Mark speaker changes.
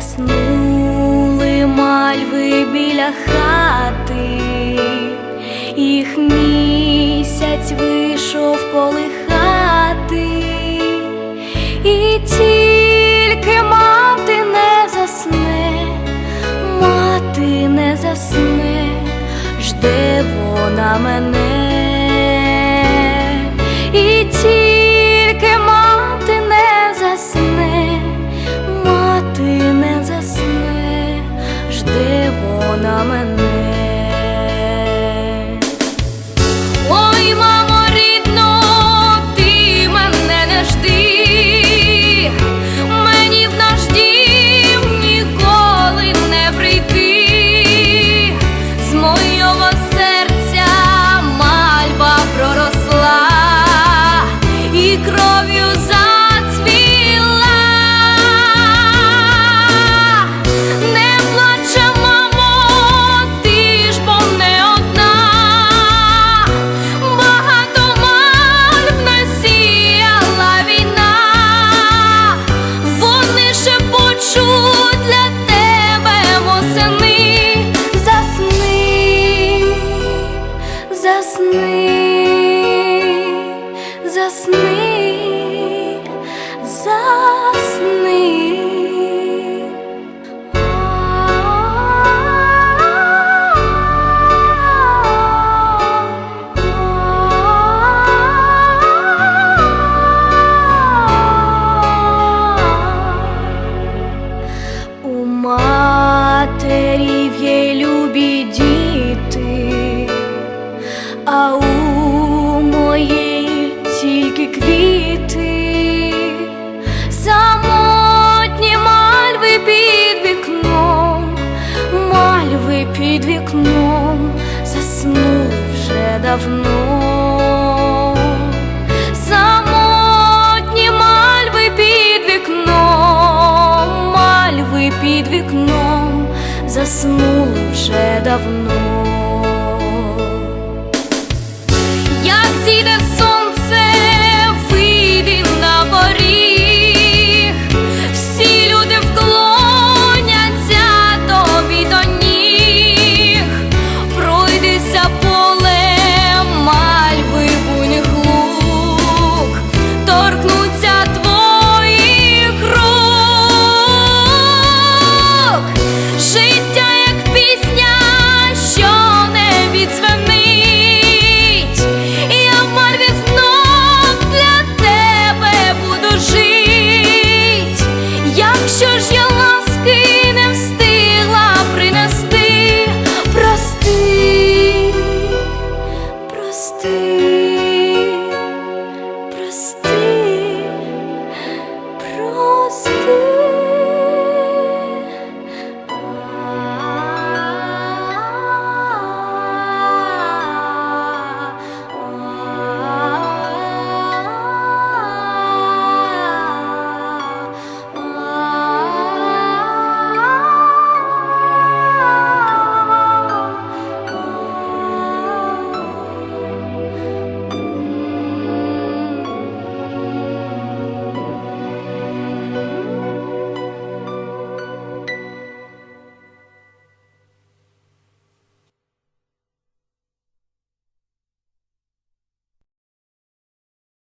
Speaker 1: заснули мальви біля хати, їх місяць вийшов полихати, і тільки мати не засне, мати не засне, жде вона мене, а у моєї тільки квіти, самотні мальви під вікном, мальви під вікном, заснули вже давно. Самотні мальви під вікном, мальви під вікном, заснули вже давно. see the sun.